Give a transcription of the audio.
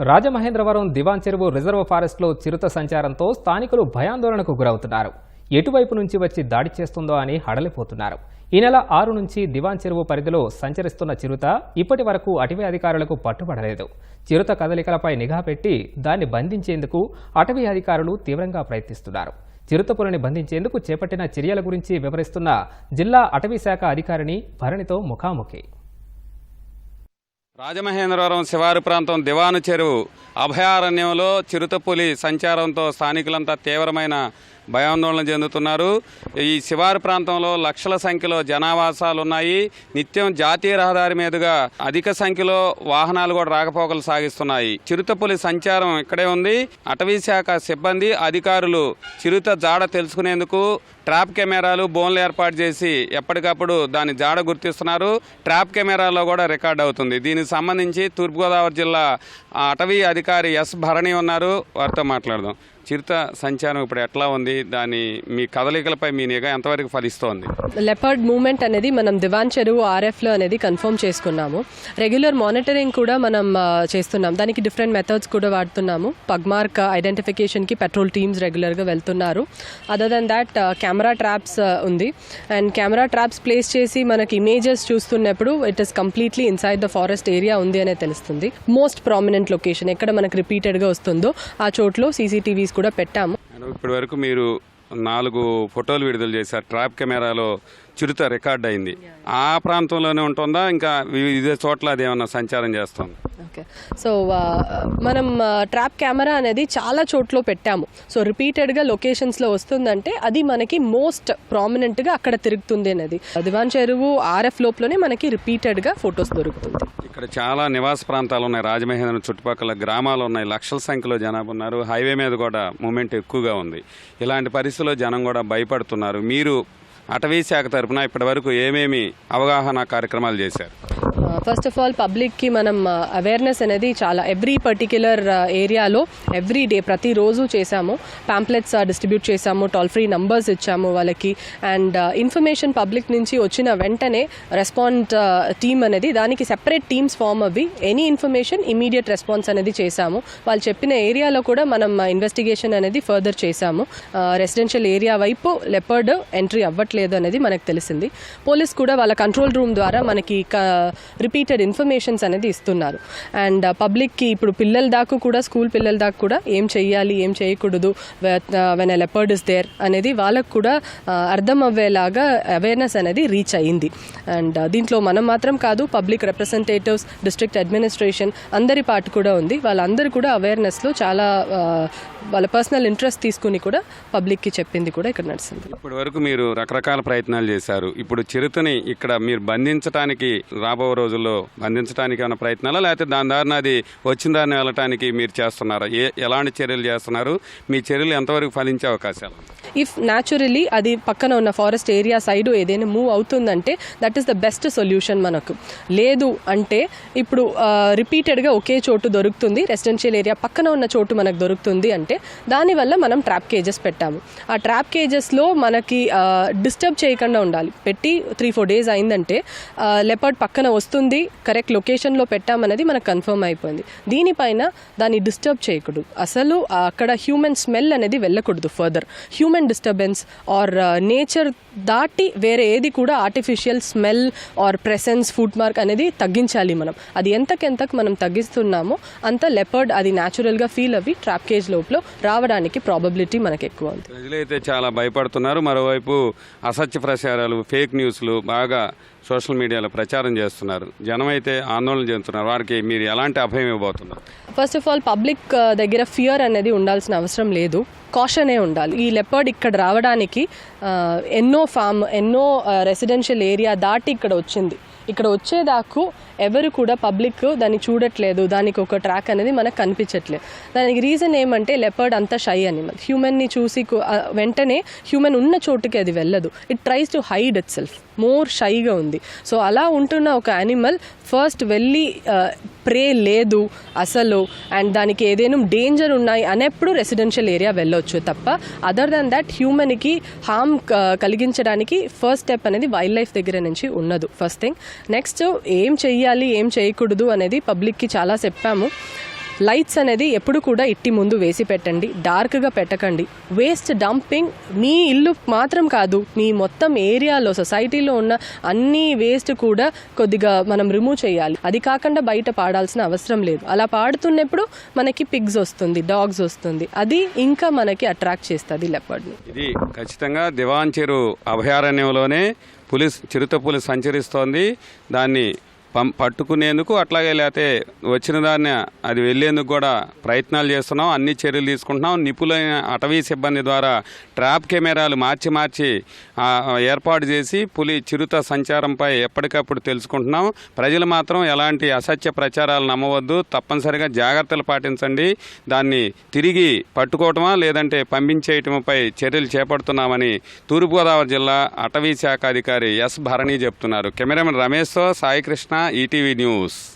రాజమహేంద్రవరం దివాన్ చెరువు రిజర్వ్ ఫారెస్ట్లో చిరుత సంచారంతో స్థానికులు భయాందోళనకు గురవుతున్నారు. ఎటువైపు నుంచి వచ్చి దాడి చేస్తుందో అని హడలిపోతున్నారు. ఈ నెల ఆరు నుంచి దివాన్ చెరువు పరిధిలో సంచరిస్తున్న చిరుత ఇప్పటి వరకు అటవీ అధికారులకు పట్టుబడలేదు. చిరుత కదలికలపై నిఘా పెట్టి దాన్ని బంధించేందుకు అటవీ అధికారులు తీవ్రంగా ప్రయత్నిస్తున్నారు. చిరుతపులని బంధించేందుకు చేపట్టిన చర్యల గురించి వివరిస్తున్న జిల్లా అటవీ శాఖ అధికారిని భరణితో ముఖాముఖి. రాజమహేంద్రవరం శివారు ప్రాంతం దివాను చెరువు. అభయారణ్యంలో చిరుతపులి సంచారంతో స్థానికులంతా తీవ్రమైన భయాందోళన చెందుతున్నారు. ఈ శివారు ప్రాంతంలో లక్షల సంఖ్యలో జనావాసాలు ఉన్నాయి నిత్యం జాతీయ రహదారి మీదుగా అధిక సంఖ్యలో వాహనాలు కూడా రాకపోకలు సాగిస్తున్నాయి. చిరుతపులి సంచారం ఇక్కడే ఉంది. అటవీ శాఖ సిబ్బంది అధికారులు చిరుత జాడ తెలుసుకునేందుకు ట్రాప్ కెమెరాలు బోన్లు ఏర్పాటు చేసి ఎప్పటికప్పుడు దాని జాడ గుర్తిస్తున్నారు. ట్రాప్ కెమెరాలో కూడా రికార్డ్ అవుతుంది. దీనికి సంబంధించి తూర్పుగోదావరి జిల్లా అటవీ అధికారి ఎస్ భరణి ఉన్నారు. వారితో మాట్లాడదాం. చిరుత సంచారం ఇప్పుడు ఎట్లా ఉంది? దాని మీ కదలికలపై మీ నిఘా ఎంతవరకు ఫలిస్తోంది? లెపర్డ్ మూమెంట్ అనేది మనం దివాన్ చెరువు ఆర్ఎఫ్లో అనేది కన్ఫర్మ్ చేసుకున్నాము. రెగ్యులర్ మానిటరింగ్ కూడా మనం చేస్తున్నాం. దానికి డిఫరెంట్ మెథడ్స్ కూడా వాడుతున్నాము. పగ్మార్క్ ఐడెంటిఫికేషన్కి పెట్రోల్ టీమ్స్ రెగ్యులర్గా వెళ్తున్నారు. Other than that camera traps ఉంది. అండ్ కెమెరా ట్రాప్స్ ప్లేస్ చేసి మనకి ఇమేజెస్ చూస్తున్నప్పుడు it is completely inside the forest area ఉంది అనే తెలుస్తుంది. మోస్ట్ ప్రామినెంట్ లొకేషన్ ఎక్కడ మనకు రిపీటెడ్గా వస్తుందో ఆ చోట్లో సీసీటీవీస్ కూడా పెట్టాము. ఇప్పటి వరకు మీరు నాలుగు ఫోటోలు విడుదల చేశారు. ట్రాప్ కెమెరాలో చిరుత రికార్డ్ అయింది. ఆ ప్రాంతంలోనే ఉంటుందా? ఇంకా వివిధ చోట్ల అది ఏమన్నా సంచారం చేస్తుంది? ఓకే సో uh, మనం uh, ట్రాప్ కెమెరా అనేది చాలా చోట్ల పెట్టాము. సో రిపీటెడ్గా లొకేషన్స్లో వస్తుందంటే అది మనకి మోస్ట్ ప్రామినెంట్గా అక్కడ తిరుగుతుంది అనేది. దివాన్ చెరువు ఆర్ఎఫ్ లోపలనే మనకి రిపీటెడ్గా ఫొటోస్ దొరుకుతుంది. ఇక్కడ చాలా నివాస ప్రాంతాలు ఉన్నాయి. రాజమహేంద్రం చుట్టుపక్కల గ్రామాలు ఉన్నాయి. లక్షల సంఖ్యలో జనాభా ఉన్నారు. హైవే మీద కూడా మూమెంట్ ఎక్కువగా ఉంది. ఇలాంటి పరిస్థితుల్లో జనం కూడా భయపడుతున్నారు. మీరు అటవీ శాఖ తరఫున ఇప్పటివరకు ఏమేమి అవగాహన కార్యక్రమాలు చేశారు? ఫస్ట్ ఆఫ్ ఆల్ పబ్లిక్కి మనం uh, అవేర్నెస్ అనేది చాలా ఎవ్రీ పర్టిక్యులర్ ఏరియాలో ఎవ్రీ డే ప్రతిరోజు చేశాము. ప్యాంప్లెట్స్ డిస్ట్రిబ్యూట్ uh, చేశాము టోల్ ఫ్రీ నంబర్స్ ఇచ్చాము వాళ్ళకి. అండ్ ఇన్ఫర్మేషన్ పబ్లిక్ నుంచి వచ్చిన వెంటనే రెస్పాండ్ టీమ్ uh, అనేది దానికి సెపరేట్ టీమ్స్ ఫామ్ అవ్వి ఎనీ ఇన్ఫర్మేషన్ ఇమీడియట్ రెస్పాన్స్ అనేది చేశాము. వాళ్ళు చెప్పిన ఏరియాలో కూడా మనం ఇన్వెస్టిగేషన్ అనేది ఫర్దర్ చేశాము. రెసిడెన్షియల్ ఏరియా వైపు లెపర్డ్ ఎంట్రీ అవ్వట్లేదు అనేది మనకు తెలిసింది. పోలీస్ కూడా వాళ్ళ కంట్రోల్ రూమ్ ద్వారా మనకి రిపీటెడ్ ఇన్ఫర్మేషన్స్ అనేది ఇస్తున్నారు. అండ్ uh, పబ్లిక్కి ఇప్పుడు పిల్లల దాకా కూడా స్కూల్ పిల్లల దాకా కూడా ఏం చేయాలి ఏం చేయకూడదు when a leopard is there అనేది వాళ్ళకు కూడా uh, అర్థం అవ్వేలాగా అవేర్నెస్ అనేది రీచ్ అయ్యింది. అండ్ uh, దీంట్లో మనం మాత్రం కాదు పబ్లిక్ రిప్రజెంటేటివ్స్ డిస్ట్రిక్ట్ అడ్మినిస్ట్రేషన్ అందరి పాటు కూడా ఉంది. వాళ్ళందరూ కూడా అవేర్నెస్లో చాలా వాళ్ళ పర్సనల్ ఇంట్రెస్ట్ తీసుకుని కూడా పబ్లిక్కి చెప్పింది కూడా ఇక్కడ నడిచింది ఇప్పటి వరకు మీరు రకరకాల ప్రయత్నాలు చేశారు. ఇప్పుడు చిరుతని ఇక్కడ మీరు బంధించడానికి రాబో రోజుల్లో బంధించడానికి ఏమైనా ప్రయత్నాలా? లేకపోతే దాని దారిన అది వచ్చిన దారిని వెళ్ళటానికి మీరు చేస్తున్నారా? ఏ ఎలాంటి చర్యలు చేస్తున్నారు? మీ చర్యలు ఎంతవరకు ఫలించే అవకాశాలు? ఇఫ్ న్యాచురలీ అది పక్కన ఉన్న ఫారెస్ట్ ఏరియా సైడ్ ఏదైనా మూవ్ అవుతుందంటే that is the best solution మనకు. లేదు అంటే ఇప్పుడు రిపీటెడ్గా ఒకే చోటు దొరుకుతుంది రెసిడెన్షియల్ ఏరియా పక్కన ఉన్న చోటు మనకు దొరుకుతుంది అంటే దానివల్ల మనం ట్రాప్ కేజెస్ పెట్టాము. ఆ ట్రాప్ కేజెస్లో మనకి డిస్టర్బ్ చేయకుండా ఉండాలి. పెట్టి త్రీ ఫోర్ డేస్ అయిందంటే లెపర్డ్ పక్కన వస్తుంది కరెక్ట్ లొకేషన్లో పెట్టామనేది మనకు కన్ఫర్మ్ అయిపోయింది. దీనిపైన దాన్ని డిస్టర్బ్ చేయకూడదు. అసలు అక్కడ హ్యూమన్ స్మెల్ అనేది వెళ్ళకూడదు further human disturbance or nature దాటి వేరే ఏది కూడా artificial smell or presence food mark అనేది తగ్గించాలి మనం. అది ఎంతకెంతకు మనం తగ్గిస్తున్నామో అంత లెపర్డ్ అది న్యాచురల్గా ఫీల్ అవి ట్రాప్ కేజ్ లోపల రావడానికి ప్రాబబిలిటీ మనకి ఎక్కువ ఉంది. ప్రజలైతే చాలా భయపడుతున్నారు. మరోవైపు అసత్య ప్రచారాలు ఫేక్ న్యూస్లు బాగా సోషల్ మీడియాలో ప్రచారం చేస్తున్నారు. జనం అయితే ఆందోళన చెందుతున్నారు. వారికి మీరు ఎలాంటి అభయం ఇవ్వబోతున్నారు? ఫస్ట్ ఆఫ్ ఆల్ పబ్లిక్ దగ్గర ఫియర్ అనేది ఉండాల్సిన అవసరం లేదు. కాషనే ఉండాలి. ఈ లెపర్డ్ ఇక్కడ రావడానికి uh, ఎన్నో ఫామ్ ఎన్నో uh, రెసిడెన్షియల్ ఏరియా దాటి ఇక్కడ వచ్చింది. ఇక్కడ వచ్చేదాకు ఎవరు కూడా పబ్లిక్ దాన్ని చూడట్లేదు. దానికి ఒక ట్రాక్ అనేది మనకు కనిపించట్లేదు. దానికి రీజన్ ఏమంటే లెపర్డ్ అంత షై అనిమల్. హ్యూమన్ని చూసి వెంటనే హ్యూమన్ ఉన్న చోటుకి అది వెళ్ళదు. It tries to hide itself more షైగా ఉంది. సో అలా ఉంటున్న ఒక యానిమల్ ఫస్ట్ వెళ్ళి ప్రే లేదు అసలు. అండ్ దానికి ఏదైనా డేంజర్ ఉన్నాయి అనేప్పుడు రెసిడెన్షియల్ ఏరియా వెళ్ళొచ్చు తప్ప. అదర్ దాన్ దట్ హ్యూమన్కి హామ్ కలిగించడానికి ఫస్ట్ స్టెప్ అనేది వైల్డ్ లైఫ్ దగ్గర నుంచి ఉన్నదు. ఫస్ట్ థింగ్ నెక్స్ట్ ఏం చెయ్యాలి ఏం చేయకూడదు అనేది పబ్లిక్కి చాలా చెప్పాము. లైట్స్ అనేది ఎప్పుడు కూడా ఇట్టి ముందు వేసి పెట్టండి డార్క్గా పెట్టకండి. వేస్ట్ డంపింగ్ మీ ఇల్లు మాత్రం కాదు మీ మొత్తం ఏరియాలో సొసైటీలో ఉన్న అన్ని వేస్ట్ కూడా కొద్దిగా మనం రిమూవ్ చేయాలి. అది కాకుండా బయట పాడాల్సిన అవసరం లేదు. అలా పాడుతున్నప్పుడు మనకి పిగ్స్ వస్తుంది డాగ్స్ వస్తుంది. అది ఇంకా మనకి అట్రాక్ట్ చేస్తుంది లెపర్డ్ని ఇది ఖచ్చితంగా దివాన్ చెరు అభయారణ్యంలోనే పులి చిరుత పులి సంచరిస్తోంది. దాన్ని పం పట్టుకునేందుకు అట్లాగే లేకపోతే వచ్చిన దాన్ని అది వెళ్ళేందుకు కూడా ప్రయత్నాలు చేస్తున్నాం అన్ని చర్యలు తీసుకుంటున్నాం. నిపుణులైన అటవీ సిబ్బంది ద్వారా ట్రాప్ కెమెరాలు మార్చి మార్చి ఏర్పాటు చేసి పులి చిరుత సంచారంపై ఎప్పటికప్పుడు తెలుసుకుంటున్నాం. ప్రజలు మాత్రం ఎలాంటి అసత్య ప్రచారాలు నమ్మవద్దు. తప్పనిసరిగా జాగ్రత్తలు పాటించండి. దాన్ని తిరిగి పట్టుకోవటమా లేదంటే పంపించేయటంపై చర్యలు చేపడుతున్నామని తూర్పుగోదావరి జిల్లా అటవీ శాఖ అధికారి ఎస్ భరణి చెప్తున్నారు. కెమెరామెన్ రమేష్తో సాయికృష్ణ ఈటీవీ న్యూస్